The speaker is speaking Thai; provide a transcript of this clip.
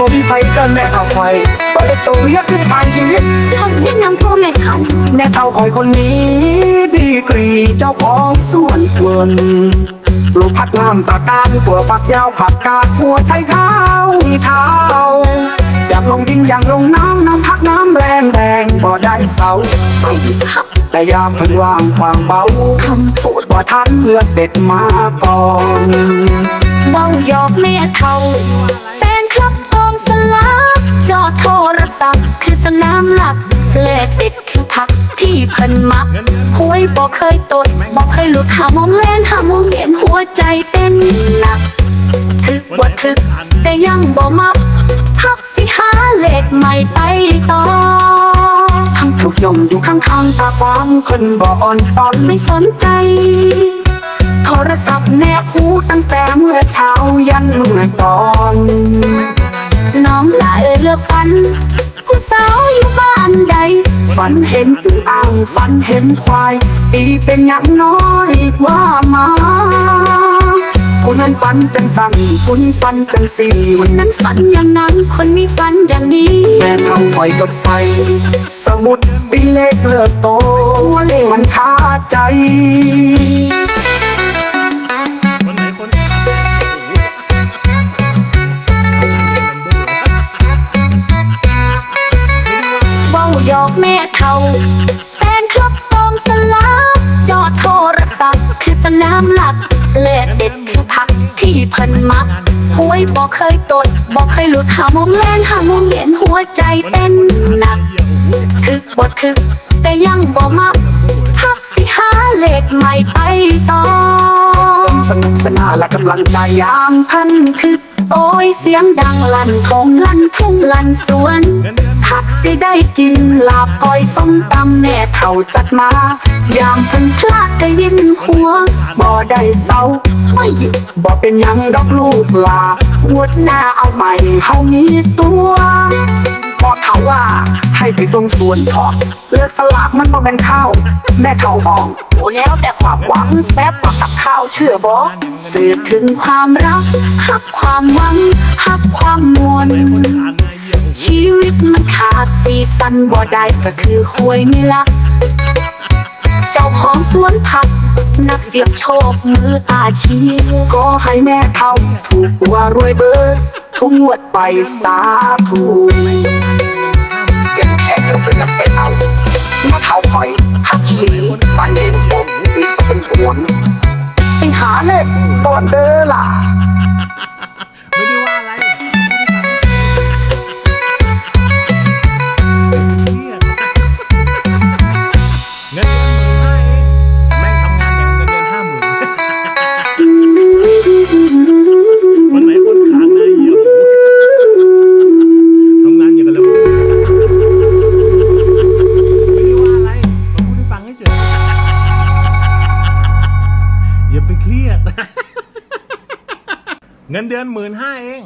กันแม่เท่าคอยเปิดตัวเรียกขึ้นผ่านชีวิตทำแนะนำพ่อแม่เขาแม่เท่าคอยคนนี้ ดีกรีเจ้าของสวนเวินปลูกผักน้ำตาการตัวผักยาวผักกาดหัวใช้เท้ามีเท้าอยากลงดินอย่างลงน้ำน้ำพักน้ำแรงแรงบ่ได้เสาหักแต่ยามเพิ่นวางความเบาคำพูดบ่ทันเลือดเด็ดมาก่อนเบาหยอกแม่เขา หลักและติดคือพักที่เพิ่นมักหวยบอกเคยตดบอกเคยหลุดหาโมงแลนหาโมงเห็นหัวใจเต้นหนักถึกบ่ถึกแต่ยังบ่มักพักสิหาเลขใหม่ไปต่อทั้งถูกยมอยู่ข้างๆตาฟังเพิ่นบ่อ่อนซ้อนไม่สนใจโทรศัพท์แนบหูตั้งแต่เมื่อเช้ายันเมื่อตอน น้องลาเอยเลือกฝันผู้สาวอยู่บ้านใด ฝันเห็นตึงอ่างฝันเห็นควายตีเป็นอย่างน้อยว่ามาผู้นั้นฝันจังสั่นผู้นี้ฝันจังสี่คนนั้นฝันอย่างนั้น คนนี้ฝันอย่างนี้ แม่ทำถอยจดใส่สมุดปีเลขเลิกโต มันคาใจ แม่เท่า แฟนคลับตองสลับจอโทรศัพท์ คือสนามหลักแลเด็ดคือพักที่พิ่นมักหวยบอกเคยตดบอกเคยหลุดหาโมงแลนหาโมงเห็นหัวใจเต้นหนักถึกบ่ถึก แต่ยังบ่มักพักสิหาเลขใหม่ไปต่อสนุกสนานและกำลังใจยามพันคือโอ้ยเสียงดังลั่นทงลั่นทุ่งลั่นสวน พักสิได้กินลาบก้อยส้มตำแน่เท่าจัดมา ยามเพิ่นพลาดได้ยินหัว บ่ได้เศร้าไม่หยุดบ่เป็นยังดอกลูกลางวดหน้าเอาใหม่เฮามีตัวบอกเขาว่าให้ไปตรงส่วนทองเลือกสลากมันบ่เป็นข้าว แม่เขามองโอ้แล้วแต่ความหวังแซ่บกว่ากับข้าวเชื่อบ่สืบถึงความรักหักความหวังหักความมวล ชีวิตมันขาดสีสันบ่ได้ก็คือหวยนี่ละเจ้าของสวนผัก นักเสี่ยงโชคมืออาชีพก็ให้แม่เขาถูกตัวรวยเบิดทุกงวดไปสาธุเป็นแค่เดียวเป็นนักเป็นเอามาเท่าคอยหักอีฟันเองผมติดเป็นห่วงไปหาเลขตอนเด้อล่ะ เงินเดือนหมื่นห้าเอง